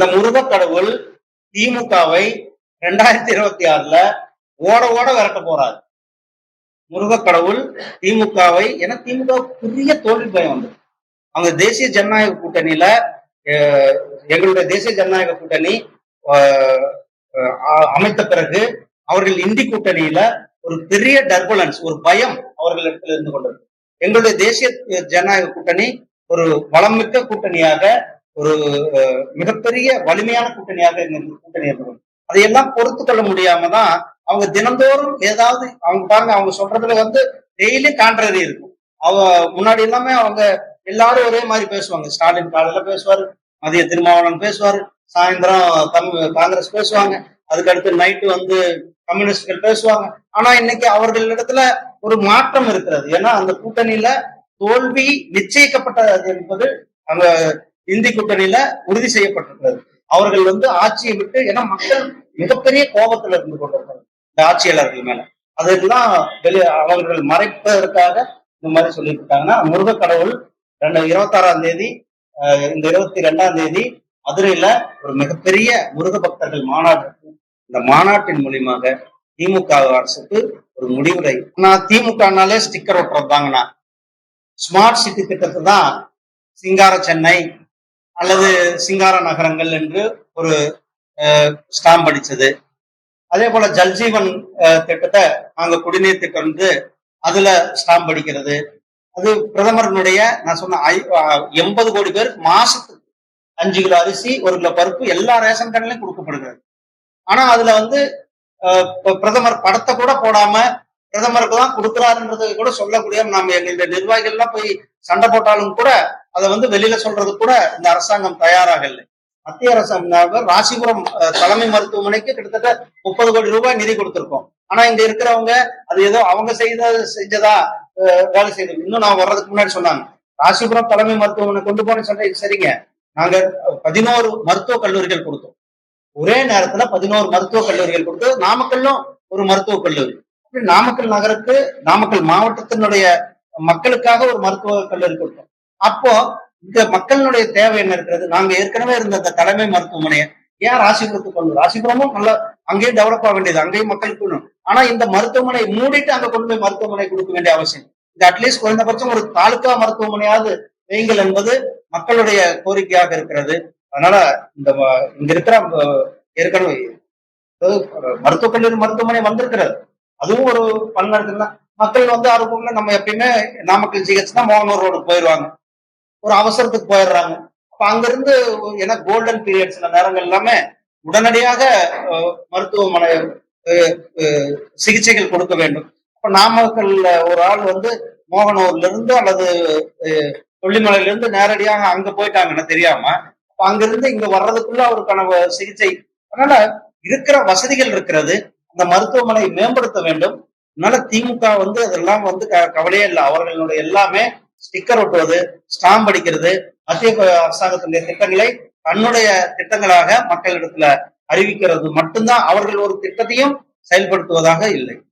அந்த முருக கடவுள் திமுகவை ரெண்டாயிரத்தி இருபத்தி ஆறுல ஓட ஓட விரட்ட போறாரு. முருக கடவுள் திமுகவை ஏன்னா திமுக பெரிய தோல்வி பயம் வந்து. அவங்க தேசிய ஜனநாயக கூட்டணியில எங்களுடைய தேசிய ஜனநாயக கூட்டணி அஹ், அமைத்த பிறகு அவர்கள் இந்தி கூட்டணியில ஒரு பெரிய டர்புலன்ஸ் ஒரு பயம் அவர்களிடத்தில் இருந்து கொண்டது. எங்களுடைய தேசிய ஜனநாயக கூட்டணி ஒரு வளமிக்க கூட்டணியாக ஒரு மிகப்பெரிய வலிமையான கூட்டணியாக எங்க கூட்டணி இருந்தது. அதையெல்லாம் பொறுத்து கொள்ள முடியாம தான் அவங்க தினந்தோறும் ஏதாவது அவங்க பாருங்க அவங்க சொல்றதுல வந்து டெய்லி கான்ட்ரரி இருக்கும். அவ முன்னாடி எல்லாமே அவங்க எல்லாரும் ஒரே மாதிரி பேசுவாங்க. ஸ்டாலின் காலையில பேசுவாரு மதிய திருமாவளவன் பேசுவாரு சாயந்தரம் தம் காங்கிரஸ் பேசுவாங்க அதுக்கடுத்து நைட்டு வந்து கம்யூனிஸ்டுகள் பேசுவாங்க. ஆனா இன்னைக்கு அவர்களிடத்துல ஒரு மாற்றம் இருக்கிறது. ஏன்னா அந்த கூட்டணியில தோல்வி நிச்சயிக்கப்பட்டது என்பது அங்க இந்தி கூட்டணியில உறுதி செய்யப்பட்டிருக்கிறது. அவர்கள் வந்து ஆட்சியை விட்டு ஏன்னா மக்கள் மிகப்பெரிய கோபத்துல இருந்து கொண்டிருக்கிறது இந்த ஆட்சியாளர்கள் மேல. அதெல்லாம் வெளி அவர்கள் மறைப்பதற்காக இந்த மாதிரி சொல்லிட்டு இருக்காங்கன்னா முருக கடவுள் ரெண்டு இருபத்தாறாம் தேதி இந்த இருபத்தி ரெண்டாம் தேதி மதுரையில ஒரு மிகப்பெரிய முருக பக்தர்கள் மாநாடு இந்த மாநாட்டின் மூலியமாக திமுக அரசுக்கு ஒரு முடிவுரை. நான் திமுகனாலே ஸ்டிக்கர் ஒட்டுறது தாங்கண்ணா ஸ்மார்ட் சிட்டி திட்டத்தை தான் சிங்கார சென்னை அல்லது சிங்கார நகரங்கள் என்று ஒரு ஸ்டாம்ப் அடிச்சது. அதே போல ஜல்ஜீவன் திட்டத்தை நாங்க குடிநீர் திட்டம் வந்து அதுல ஸ்டாம்ப் அடிக்கிறது. அது பிரதமரனுடைய நான் சொன்ன எண்பது கோடி பேர் மாசத்துக்கு அஞ்சு கிலோ அரிசி ஒரு கிலோ பருப்பு எல்லா ரேஷன் கடையிலும் கொடுக்கப்படுகிறது. ஆனா அதுல வந்து பிரதமர் படத்தை கூட போடாம பிரதமருக்கு தான் கொடுக்குறாருன்றதை கூட சொல்லக்கூடிய நம்ம எங்களுடைய நிர்வாகிகள்லாம் போய் சண்டை போட்டாலும் கூட அதை வந்து வெளியில சொல்றது கூட இந்த அரசாங்கம் தயாராக இல்லை. மத்திய அரசாங்கம் ராசிபுரம் அஹ், தலைமை மருத்துவமனைக்கு கிட்டத்தட்ட முப்பது கோடி ரூபாய் நிதி கொடுத்திருக்கோம். ஆனா இங்க இருக்கிறவங்க அது ஏதோ அவங்க செய்த செஞ்சதா வேலை செய்யணும் இன்னும் நான் வர்றதுக்கு முன்னாடி சொன்னாங்க. ராசிபுரம் தலைமை மருத்துவமனை கொண்டு போனேன்னு சொன்னேன் சரிங்க. நாங்க பதினோரு மருத்துவ கல்லூரிகள் கொடுத்தோம். ஒரே நேரத்துல பதினோரு மருத்துவ கல்லூரிகள் கொடுத்து நாமக்கல்லும் ஒரு மருத்துவக் கல்லூரி. அப்படி நாமக்கல் நகருக்கு நாமக்கல் மாவட்டத்தினுடைய மக்களுக்காக ஒரு மருத்துவ கல்லூரி கொடுத்தோம். அப்போ இந்த மக்களினுடைய தேவை என்ன இருக்கிறது? நாங்க ஏற்கனவே இருந்த அந்த தலைமை மருத்துவமனையை ஏன் ராசிபுரத்துக்கு கொண்டு ராசிபுரமும் நல்லா அங்கேயும் டெவலப் ஆக வேண்டியது அங்கேயும் மக்களுக்கு வேணும். ஆனா இந்த மருத்துவமனை மூடிட்டு அங்க கொண்டு போய் மருத்துவமனை கொடுக்க வேண்டிய அவசியம் இது அட்லீஸ்ட் குறைந்தபட்சம் ஒரு தாலுகா மருத்துவமனையாவது வைங்கள் என்பது மக்களுடைய கோரிக்கையாக இருக்கிறது. அதனால இந்த இங்க இருக்கிற ஏற்கனவே மருத்துவக் கல்லூரி மருத்துவமனை வந்திருக்கிறது. அதுவும் ஒரு பல்நடத்துல மக்கள் வந்து ஆர்வம்ல நம்ம எப்பயுமே நாமக்கல் ஜிஹெச் தான் மோகனூர் ரோடு போயிடுவாங்க ஒரு அவசரத்துக்கு போயிடுறாங்க. அப்ப அங்கிருந்து ஏன்னா கோல்டன் பீரியட் சில நேரங்கள் எல்லாமே உடனடியாக மருத்துவமனை சிகிச்சைகள் கொடுக்க வேண்டும். இப்ப நாமக்கல்ல ஒரு ஆள் வந்து மோகனூர்ல இருந்து அல்லது கொல்லிமலையில இருந்து நேரடியாக அங்க போயிட்டாங்கன்னு தெரியாம. அங்கிருந்து இங்க வர்றதுக்குள்ள அவருக்கான சிகிச்சை. அதனால இருக்கிற வசதிகள் இருக்கிறது. அந்த மருத்துவமனை மேம்படுத்த வேண்டும். அதனால திமுக வந்து அதெல்லாம் வந்து க- கவலையே இல்லை. அவர்களுடைய எல்லாமே ஸ்டிக்கர் ஒட்டுவது ஸ்டாம்ப் அடிக்கிறது மத்திய அரசாங்கத்தினுடைய திட்டங்களை தன்னுடைய திட்டங்களாக மக்களிடத்துல அறிவிக்கிறது மட்டும்தான் அவர்கள் ஒரு திட்டத்தையும் செயல்படுத்துவதாக இல்லை.